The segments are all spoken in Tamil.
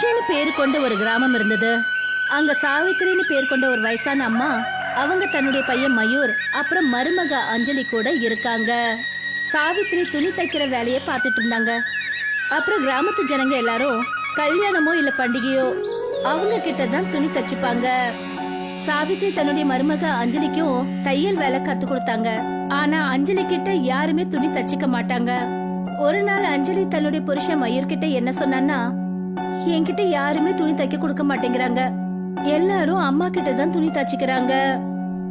விஷயன்னு பேர் கொண்ட ஒரு கிராமம் இருந்தது. அங்க சாவித்திரின்னு பேர் கொண்ட ஒரு வயசான அம்மா அவங்க தன்னுடைய பையன் மயூர் அப்புறம் மருமக அஞ்சலி கூட இருக்காங்க. சாவித்திரி துணி தைக்கிற வேலையை பார்த்துட்டு இருந்தாங்க. அப்புறம் கிராமத்து ஜனங்க எல்லாரும் கல்யாணமோ இல்ல பண்டிகையோ அவங்க கிட்ட தான் துணி தச்சுப்பாங்க. சாவித்திரி தன்னுடைய மருமக அஞ்சலிக்கும் தையல் வேலை கத்து கொடுத்தாங்க. ஆனா அஞ்சலி கிட்ட யாருமே துணி தச்சுக்க மாட்டாங்க. ஒரு நாள் அஞ்சலி தன்னுடைய புருஷன் மயூர் கிட்ட என்ன சொன்னான்னா என்கிட்ட யாருமே துணி தைக்க கொடுக்க மாட்டேங்கிறாங்க. எல்லாரும் அம்மா கிட்ட தான் துணி தச்சுக்கிறாங்க.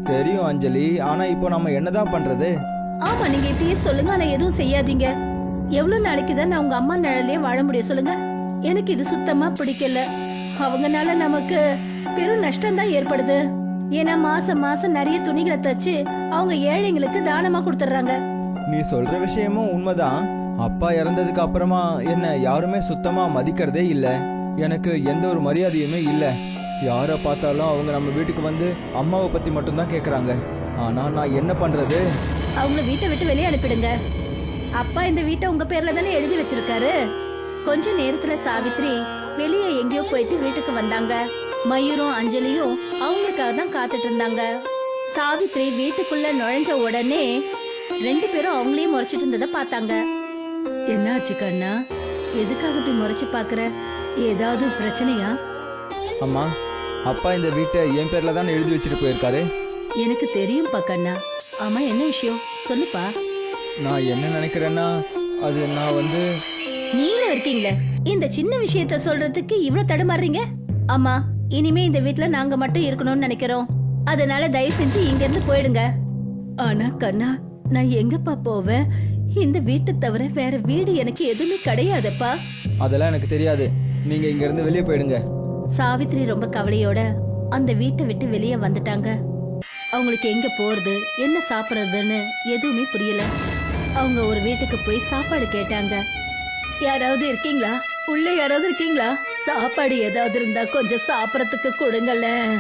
தெரியும் அஞ்சலி. ஆனா இப்போ நம்ம என்னதான் பண்றது? ஆமா நீங்க இப்படியே சொல்லுங்க. ஆனா எதுவும் செய்யாதீங்க. எவ்வளவு நாளைக்கு தான் நான் உங்க அம்மா நிழலையே வாழ முடியும் சொல்லுங்க. எனக்கு இது சுத்தமா பிடிக்கல. அவங்கனால நமக்கு பெரும் நஷ்டம் தான் ஏற்படுது. ஏன்னா மாசம் மாசம் நிறைய துணிகளை தச்சு அவங்க ஏழைங்களுக்கு தானமா கொடுத்துறாங்க நீ சொல்ற விஷயமும் உண்மைதான். அப்பா இறந்ததுக்கு அப்புறமா என்ன யாருமே சுத்தமா மதிக்கிறதே இல்லை. எனக்கு எந்த ஒரு மரியாதையுமே இல்லை. யாரை பார்த்தாலும் அவங்க நம்ம வீட்டுக்கு வந்து அம்மாவை பத்தி மட்டும்தான் கேக்குறாங்க. ஆனா நான் என்ன பண்றது? அவங்கள வீட்டை விட்டு வெளியே அனுப்பிடுங்க. அப்பா இந்த வீட்டை உங்க பேர்ல தானே எழுதி வச்சிருக்காரு? கொஞ்ச நேரத்துல சாவித்ரி வெளியே எங்கேயோ போயிட்டு வீட்டுக்கு வந்தாங்க. மயூரும் அஞ்சலியும் அவங்களுக்காக தான் காத்துட்டு இருந்தாங்க. சாவித்ரி வீட்டுக்குள்ள நுழைஞ்ச உடனே ரெண்டு பேரும் அவங்களையும் முறைச்சிட்டு இருந்ததை பார்த்தாங்க. என்னாச்சு கண்ணா? எதுக்காக இப்படி முறைச்சு பாக்குற ஏதாவது பிரச்சனையா? அம்மா அப்பா இந்த வீட்டை என் பேர்ல தானே எழுதி வச்சுட்டு போயிருக்காரு? எனக்கு தெரியும் கண்ணா. ஆமா என்ன விஷயம்? சொல்லுப்பா. நான் என்ன நினைக்கிறேன்னா அது நான் வந்து நீங்களும் இருக்கீங்களே. இந்த சின்ன விஷயத்த சொல்றதுக்கு இவ்வளவு தடுமாறுறீங்க? அம்மா இனிமே இந்த வீட்ல நாங்க மட்டும் இருக்கணும்னு நினைக்கிறோம். அதனால தயவு செஞ்சு இங்க இருந்து போயிடுங்க. ஆனா கண்ணா நான் எங்கப்பா போவேன்? இந்த வீட்டை தவிர வேற வீடு எனக்கு எதுவுமே கிடையாதுப்பா. அதெல்லாம் எனக்கு தெரியாது. நீங்க இங்க இருந்து வெளியே போயிடுங்க. சாவித்ரி ரொம்ப கவலையோட அந்த வீட்டை விட்டு வெளியே வந்துட்டாங்க. அவங்களுக்கு எங்க போறது என்ன சாப்பிடுறதுன்னு எதுவுமே புரியல. அவங்க ஒரு வீட்டுக்கு போய் சாப்பாடு கேட்டாங்க. யாராவது இருக்கீங்களா? உள்ள யாராவது இருக்கீங்களா? சாப்பாடு ஏதாவது இருந்தா கொஞ்சம் சாப்பிடறதுக்கு கொடுங்களேன்.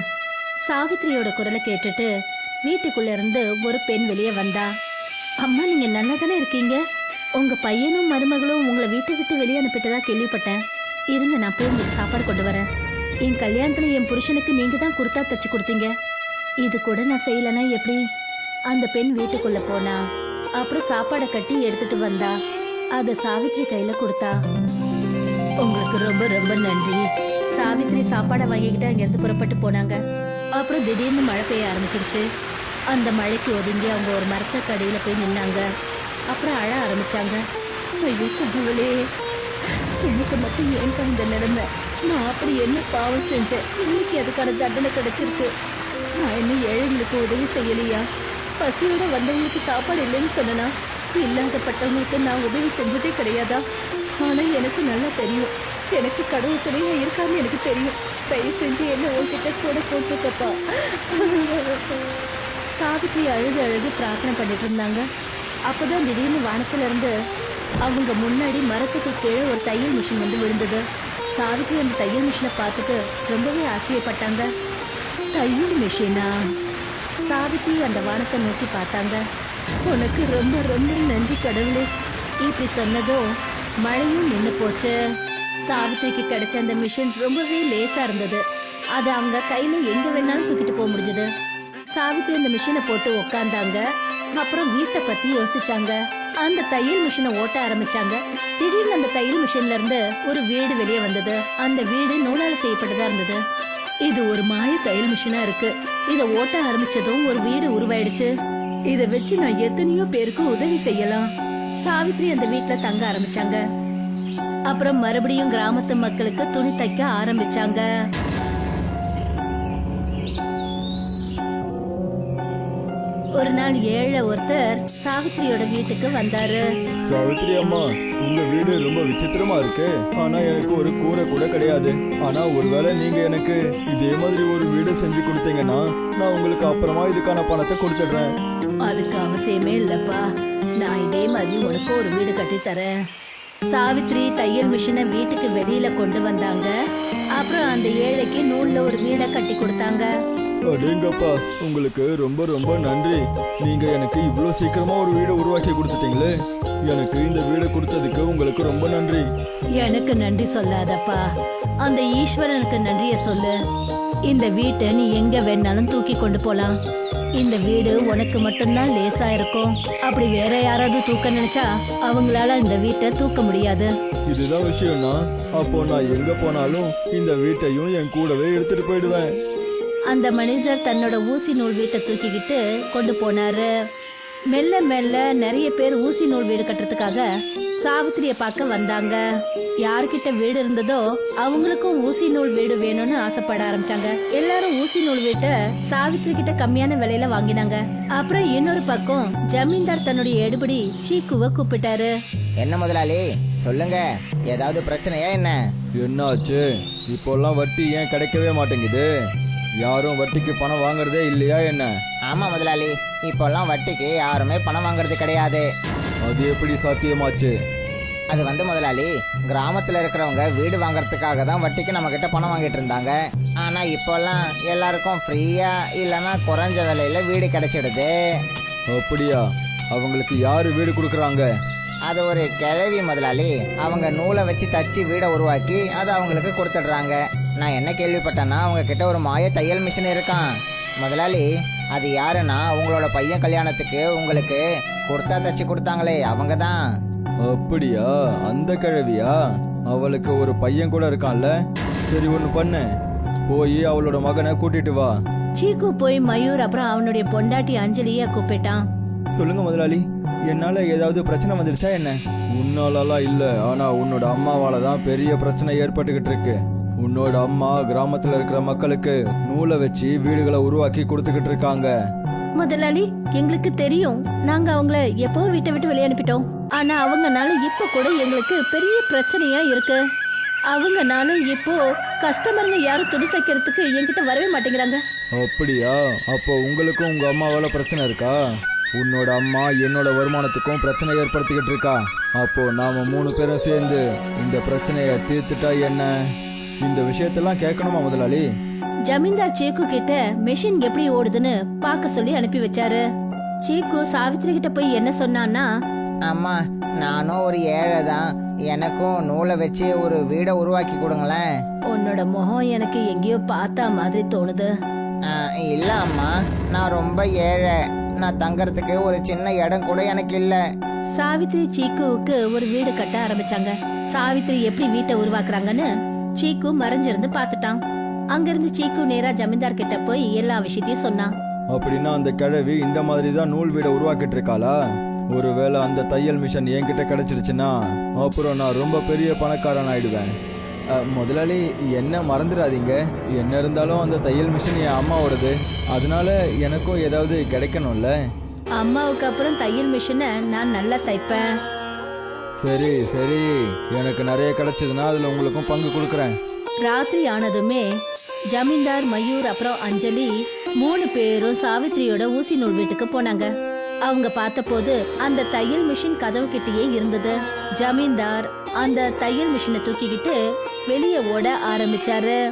சாவித்ரியோட குரலை கேட்டுட்டு வீட்டுக்குள்ள இருந்து ஒரு பெண் வெளியே வந்தா. அம்மா நீங்க நல்லா தானே இருக்கீங்க? உங்க பையனும் மருமகளும் உங்களை வீட்டை விட்டு வெளியே அனுப்பிட்டதா கேள்விப்பட்டேன். இருங்க நான் போய் உங்களுக்கு சாப்பாடு கொண்டு வரேன். என் கல்யாணத்துல என் புருஷனுக்கு நீங்க தான் கொடுத்தா தச்சு கொடுத்தீங்க. இது கூட நான் செய்யலனா எப்படி? அந்த பெண் வீட்டுக்குள்ள போனா அப்புறம் சாப்பாடை கட்டி எடுத்துட்டு வந்தா அத சாவித்ரி கையில கொடுத்தா. உங்களுக்கு ரொம்ப ரொம்ப நன்றி. சாவித்ரி சாப்பாடை வாங்கிக்கிட்டு அங்கிருந்து புறப்பட்டு போனாங்க. அப்புறம் திடீர்னு மழை பெய்ய ஆரம்பிச்சிருச்சு. அந்த மழைக்கு ஒதுங்கி அவங்க ஒரு மரத்த கடையில போய் நின்னாங்க. அப்புறம் அழ ஆரம்பிச்சாங்க. ஐயோ கடவுளே எனக்கு மட்டும் ஏன் இந்த நிலைமை? நான் அப்படி என்ன பாவம் செஞ்சேன்? இன்னைக்கு அதுக்கான தண்டனை கிடைச்சிருக்கு. நான் என்ன ஏழைங்களுக்கு உதவி செய்யலையா? பசியோட வந்தவங்களுக்கு சாப்பாடு இல்லைன்னு சொன்னனா? இல்லாதப்பட்டவங்களுக்கு நான் உதவி செஞ்சதே கிடையாதா? ஆனா எனக்கு நல்லா தெரியும். எனக்கு கடவுள் துணையா இருக்கான்னு எனக்கு தெரியும். தயவு செஞ்சு என்ன உன்கிட்ட கூட போட்டுக்கப்பா சாவித்ரி அழுது அழுது பிரார்த்தனை பண்ணிட்டு இருந்தாங்க. அப்பதான் திடீர்னு வானத்துல இருந்து அவங்க முன்னாடி மரத்துக்கு கீழே ஒரு தையல் மிஷின் வந்து விழுந்தது. சாவித்ரி அந்த தையல் மிஷினை பார்த்துட்டு ரொம்பவே ஆச்சரியப்பட்டாங்க. தையல் மிஷினா? சாவித்ரி அந்த வானத்தை நோக்கி பார்த்தாங்க. உனக்கு ரொம்ப ரொம்ப நன்றி கடவுளே. இப்படி சொன்னதும் மழையும் நின்று போச்சு. சாவித்திரிக்கு கிடைச்ச அந்த மிஷின் ரொம்பவே லேசா இருந்தது. அது அவங்க கையில எங்க வேணாலும் தூக்கிட்டு போக முடிஞ்சது. சாவித்ரி அந்த மிஷினை போட்டு உக்காந்தாங்க. அப்புறம் வீட்டை பத்தி யோசிச்சாங்க. அந்த தையல் மிஷினை ஓட்ட ஆரம்பிச்சாங்க. திடீர்னு அந்த தையல் மிஷின்ல இருந்து ஒரு வீடு வெளியே வந்தது. அந்த வீடு நூலால் செய்யப்பட்டதா இருந்தது. இது ஒரு மாய தையல் மிஷினா இருக்கு. இத ஓட்ட ஆரம்பிச்சதும் ஒரு வீடு உருவாயிடுச்சு. இத வச்சு நான் எத்தனையோ பேருக்கு உதவி செய்யலாம். சாவித்ரி அந்த வீட்டுல தங்க ஆரம்பிச்சாங்க. அப்புறம் மறுபடியும் கிராமத்து மக்களுக்கு துணி தைக்க ஆரம்பிச்சாங்க. ஒரு நாள் ஏழை ஒருத்தர் சாவித்ரியோட வீட்டுக்கு வந்தாரு. சாவித்ரி அம்மா உங்க வீடு ரொம்ப விசித்திரமா இருக்கு. ஆனா எனக்கு ஒரு கூரை கூட கிடையாது. ஆனா ஒருவேளை நீங்க எனக்கு இதே மாதிரி ஒரு வீடு செஞ்சு கொடுத்தீங்கன்னா நான் உங்களுக்கு அப்புறமா இதுக்கான பணத்தை கொடுத்துடுறேன். அதுக்கு அவசியமே இல்லப்பா. நான் இதே மாதிரி உனக்கு ஒரு வீடு கட்டி தரேன். சாவித்ரி தையல் மிஷினை வீட்டுக்கு வெளியில கொண்டு வந்தாங்க. அப்புறம் அந்த ஏழைக்கு நூல்ல ஒரு வீடை கட்டி கொடுத்தாங்க. அடேங்கப்பா உங்களுக்கு ரொம்ப ரொம்ப நன்றி. நீங்க எனக்கு இவ்வளோ சீக்கிரமா ஒரு வீடை உருவாக்கி கொடுத்துட்டீங்களே. எனக்கு இந்த வீடை கொடுத்ததுக்கு உங்களுக்கு ரொம்ப நன்றி. எனக்கு நன்றி சொல்லாதப்பா. அந்த ஈஸ்வரனுக்கு நன்றிய சொல்லு. இந்த வீட்டை நீ எங்க வேணாலும் தூக்கி கொண்டு போலாம். இந்த வீடு உனக்கு மட்டும்தான் லேசா இருக்கும். அப்படி வேற யாராவது தூக்க நினைச்சா அவங்களால இந்த வீட்டை தூக்க முடியாது. இதுதான் விஷயம்னா அப்போ நான் எங்க போனாலும் இந்த வீட்டையும் என் கூடவே எடுத்துட்டு போயிடுவேன். அந்த மனிதர் தன்னோட ஊசி நூல் வீட்டை தூக்கிக்கிட்டு கொண்டு போனாரு. மெல்ல மெல்ல நிறைய பேர் ஊசி நூல் வீடு கட்டுறதுக்காக சாவித்திரிய பார்க்க வந்தாங்க. யார்கிட்ட வீடு இருந்ததோ அவங்களுக்கும் ஊசி நூல் வீடு வேணும்னு ஆசைப்பட ஆரம்பிச்சாங்க. எல்லாரும் ஊசி நூல் வீட்டை சாவித்திரி கிட்ட கம்மியான விலையில வாங்கினாங்க. அப்புறம் இன்னொரு பக்கம் ஜமீன்தார் தன்னுடைய எடுபடி சீக்குவை கூப்பிட்டாரு. என்ன முதலாளி? சொல்லுங்க. ஏதாவது பிரச்சனையா என்ன? என்னாச்சு? இப்போல்லாம் வட்டி ஏன் கிடைக்கவே மாட்டேங்குது? யாரும் வட்டிக்கு பணம் வாங்குறதே இல்லையா என்ன? ஆமா முதலாளி. இப்போல்லாம் வட்டிக்கு யாருமே பணம் வாங்குறது கிடையாது. அது எப்படி சாத்தியமாச்சு? அது வந்து முதலாளி கிராமத்துல இருக்கிறவங்க வீடு வாங்குறதுக்காக தான் வட்டிக்கு நம்ம கிட்ட பணம் வாங்கிட்டு இருந்தாங்க. ஆனா இப்போல்லாம் எல்லாருக்கும் ஃப்ரீயா இல்லைன்னா குறைஞ்ச விலையில வீடு கிடைச்சிடுது. அப்படியா? அவங்களுக்கு யாரு வீடு கொடுக்குறாங்க? அது ஒரு கிழவி முதலாளி. அவங்க நூலை வச்சு தச்சு வீடை உருவாக்கி அதை அவங்களுக்கு கொடுத்துடுறாங்க. நான் என்ன கேள்விப்பட்டேன்னா அவங்க கிட்ட ஒரு மாய தையல் மிஷின் இருக்கான். முதலாளி அது யாருன்னா உங்களோட பையன் கல்யாணத்துக்கு உங்களுக்கு குர்தா தச்சு கொடுத்தாங்களே அவங்க தான் அப்படியா? அந்த கிழவியா? அவளுக்கு ஒரு பையன் கூட இருக்கான்ல? சரி ஒன்று பண்ணு. போய் அவளோட மகனை கூட்டிட்டு வா. சீக்கு போய் மயூர் அப்புறம் அவனுடைய பொண்டாட்டி அஞ்சலிய கூப்பிட்டான். சொல்லுங்க முதலாளி என்னால ஏதாவது பிரச்சனை வந்துருச்சா என்ன? உன்னாலலாம் இல்ல ஆனா உன்னோட அம்மாவால தான் பெரிய பிரச்சனை ஏற்பட்டுக்கிட்டு இருக்கு. உன்னோட அம்மா கிராமத்துல இருக்கிற மக்களுக்கு நூலை வச்சு வீடுகளை உருவாக்கி கொடுத்துக்கிட்டு இருக்காங்க. முதலாளி எங்களுக்கு தெரியும். நாங்க அவங்கள எப்போ வீட்டை விட்டு வெளியே அனுப்பிட்டோம். ஆனா அவங்கனால இப்ப கூட எங்களுக்கு பெரிய பிரச்சனையா இருக்கு. அவங்கனால இப்போ கஸ்டமருங்க யாரும் துணி தைக்கிறதுக்கு என்கிட்ட வரவே மாட்டேங்கிறாங்க. அப்படியா? அப்போ உங்களுக்கும் உங்க அம்மாவால பிரச்சனை இருக்கா? உன்னோட அம்மா என்னோட வருமானத்துக்கும் பிரச்சனை ஏற்படுத்திக்கிட்டு இருக்கா? அப்போ நாம மூணு பேரும் சேர்ந்து இந்த பிரச்சனையை தீர்த்துட்டா என்ன? இந்த விஷயத்தெல்லாம் கேட்கணுமா முதலாளி? ஜமீன்தார் சீக்கு கிட்ட மெஷின் எப்படி ஓடுதுன்னு பார்க்க சொல்லி அனுப்பி வச்சாரு. சீக்கு சாவித்திரி கிட்ட போய் என்ன சொன்னான்னா அம்மா நானும் ஒரு ஏழை தான். எனக்கும் நூலை வச்சு ஒரு வீடை உருவாக்கி கொடுங்களேன். உன்னோட முகம் எனக்கு எங்கேயோ பார்த்தா மாதிரி தோணுது. இல்ல அம்மா நான் ரொம்ப ஏழை. நான் தங்கறதுக்கு ஒரு சின்ன இடம் கூட எனக்கு இல்லை. சாவித்ரி சீக்குவுக்கு ஒரு வீடு கட்ட ஆரம்பிச்சாங்க. சாவித்ரி எப்படி வீட்டை உருவாக்குறாங்கன்னு சீக்கு மறைஞ்சிருந்து பார்த்துட்டான். அங்கிருந்து சீக்கு நேரா ஜமீன்தார் கிட்ட போய் எல்லா விஷயத்தையும் சொன்னான். அப்படின்னா அந்த கிழவி இந்த மாதிரி தான் நூல் வீடை உருவாக்கிட்டு இருக்காளா? ஒருவேளை அந்த தையல் மிஷின் என்கிட்ட கிடைச்சிருச்சுன்னா அப்புறம் நான் ரொம்ப பெரிய பணக்காரன் ஆயிடுவேன். முதலாளி என்ன மறந்துடாதீங்க. என்ன இருந்தாலும் அந்த தையல் மிஷின் என் அம்மாவோடது. அதனால எனக்கும் ஏதாவது கிடைக்கணும்ல? அம்மாவுக்கு அப்புறம் தையல் மிஷினை நான் நல்லா தைப்பேன். சரி சரி. எனக்கு நிறைய கிடைச்சதுன்னா அதில் உங்களுக்கும் பங்கு கொடுக்குறேன். ராத்திரி ஆனதுமே ஜமீன்தார் மயூர் அப்புறம் அஞ்சலி மூணு பேரும் சாவித்ரியோட ஊசி நூல் வீட்டுக்கு போனாங்க. அவங்க பார்த்தபோது அந்த தையல் மிஷின் கதவு கிட்டயே இருந்தது. ஜமீன்தார் அந்த தையல் மிஷினை தூக்கிக்கிட்டு வெளியே ஓட ஆரம்பிச்சாரு.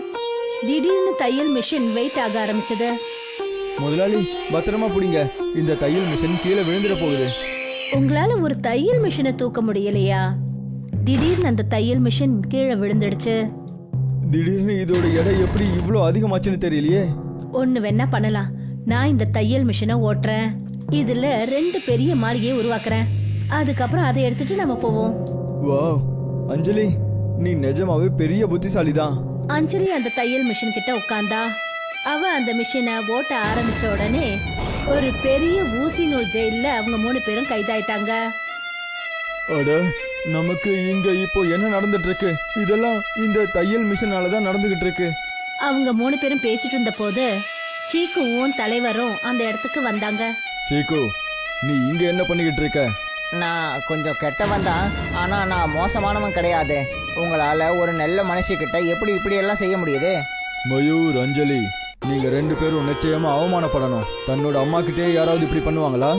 திடீர்னு தையல் மிஷின் வெயிட் ஆக ஆரம்பிச்சது. முதலாளி பத்திரமா பிடிங்க. இந்த தையல் மிஷின் கீழே விழுந்துட போகுது. உங்களால ஒரு தையல் மிஷினை தூக்க முடியலையா? திடீர்னு அந்த தையல் மிஷின் கீழே விழுந்துடுச்சு. திடீர்னு இதோட எடை எப்படி இவ்வளோ அதிகமாச்சுன்னு தெரியலையே. ஒண்ணு வேணா பண்ணலாம். நான் இந்த தையல் மிஷினை ஓட்டுறேன். இதுல ரெண்டு பெரிய மாளிகையை உருவாக்குறேன். அதுக்கப்புறம் அதை எடுத்துட்டு நம்ம போவோம். வாவ். அஞ்சலி நீ நிஜமாவே பெரிய புத்திசாலி தான் அஞ்சலி அந்த தையல் மிஷின் கிட்ட உட்கார்ந்தா அவ அந்த மிஷினை ஓட்ட ஆரம்பிச்ச உடனே ஒரு பெரிய ஊசி நூல் ஜெயில்ல அவங்க மூணு பேரும் கைதாயிட்டாங்க. அட நமக்கு இங்க இப்போ என்ன நடந்துட்டு இருக்கு இதெல்லாம் இந்த தையல் மிஷினால தான் நடந்துகிட்டு இருக்கு அவங்க மூணு பேரும் பேசிட்டு இருந்த போது சீக்குவும் தலைவரும் அந்த இடத்துக்கு வந்தாங்க. சீக்கு நீ இங்க என்ன பண்ணிக்கிட்டு இருக்க நான் கொஞ்சம் கெட்டவன் தான் ஆனா நான் மோசமானவன் கிடையாது. உங்களால ஒரு நல்ல மனுஷிக்கிட்ட எப்படி இப்படி எல்லாம் செய்ய முடியுது? மயூர் அஞ்சலி நீங்கள் ரெண்டு பேரும் நிச்சயமாக அவமானப்படணும். தன்னோட அம்மாக்கிட்டே யாராவது இப்படி பண்ணுவாங்களா?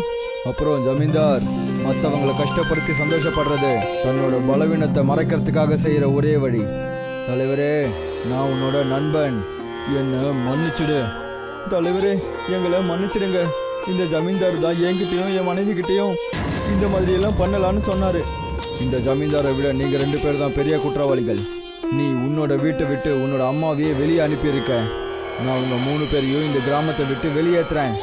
அப்புறம் ஜமீன்தார் மற்றவங்களை கஷ்டப்படுத்தி சந்தோஷப்படுறது தன்னோட பலவீனத்தை மறைக்கிறதுக்காக செய்கிற ஒரே வழி. தலைவரே நான் உன்னோட நண்பன். என்னை மன்னிச்சிடு. தலைவரே எங்களை மன்னிச்சிடுங்க. இந்த ஜமீன்தார் தான் என்கிட்டயும் என் மனைவி இந்த மாதிரி எல்லாம் பண்ணலான்னு சொன்னாரு. இந்த ஜமீன்தாரை விட நீங்க ரெண்டு பேர் தான் பெரிய குற்றவாளிகள். நீ உன்னோட வீட்டை விட்டு உன்னோட அம்மாவையே வெளியே அனுப்பியிருக்க. நான் உங்க மூணு பேரையும் இந்த கிராமத்தை விட்டு வெளியேற்றுறேன்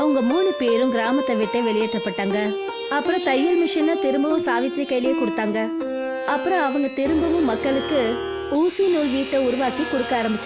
அவங்க மூணு பேரும் கிராமத்தை விட்டு வெளியேற்றப்பட்டாங்க. அப்புறம் தையல் மிஷினை திரும்பவும் சாவித்ரி கையிலேயே கொடுத்தாங்க. அப்புறம் அவங்க திரும்பவும் மக்களுக்கு ஊசி நூல் வீட்டை உருவாக்கி கொடுக்க ஆரம்பிச்சாங்க.